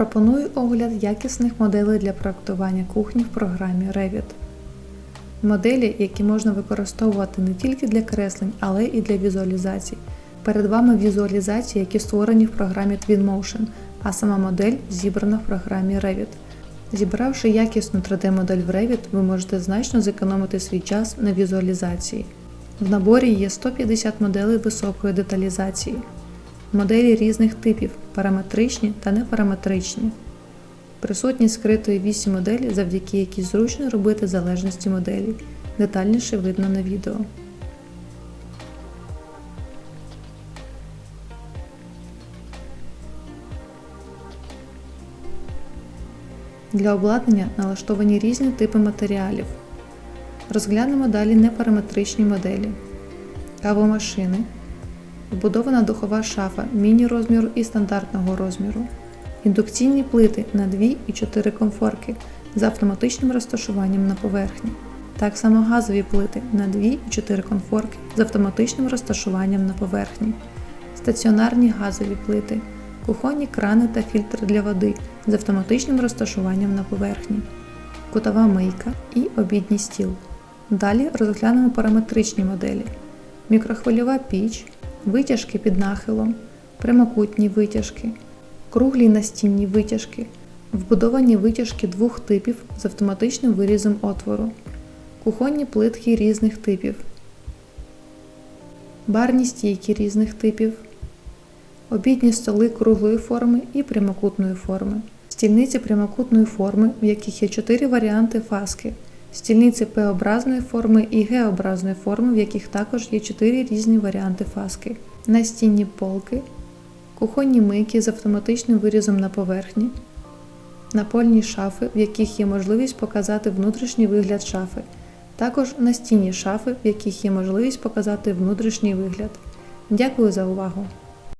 Пропоную огляд якісних моделей для проектування кухні в програмі Revit. Моделі, які можна використовувати не тільки для креслень, але і для візуалізацій. Перед вами візуалізації, які створені в програмі Twinmotion, а сама модель зібрана в програмі Revit. Зібравши якісну 3D-модель в Revit, ви можете значно зекономити свій час на візуалізації. В наборі є 150 моделей високої деталізації. Моделі різних типів параметричні та непараметричні. Присутні скритої вісі моделі, завдяки якій зручно робити залежності моделі. Детальніше видно на відео. Для обладнання налаштовані різні типи матеріалів. Розглянемо далі непараметричні моделі. Кавомашини. Вбудована духова шафа міні-розміру і стандартного розміру. Індукційні плити на 2 і 4 комфорки з автоматичним розташуванням на поверхні. Так само газові плити на 2 і 4 комфорки з автоматичним розташуванням на поверхні. Стаціонарні газові плити, кухонні крани та фільтр для води з автоматичним розташуванням на поверхні, кутова мийка і обідній стіл. Далі розглянемо параметричні моделі: мікрохвильова піч, витяжки під нахилом, прямокутні витяжки, круглі настінні витяжки, вбудовані витяжки двох типів з автоматичним вирізом отвору, кухонні плитки різних типів, барні стійки різних типів, обідні столи круглої форми і прямокутної форми, стільниці прямокутної форми, в яких є чотири варіанти фаски. Стільниці П-образної форми і Г-образної форми, в яких також є чотири різні варіанти фаски, настінні полки, кухонні мийки з автоматичним вирізом на поверхні, напольні шафи, в яких є можливість показати внутрішній вигляд шафи, також настінні шафи, в яких є можливість показати внутрішній вигляд. Дякую за увагу!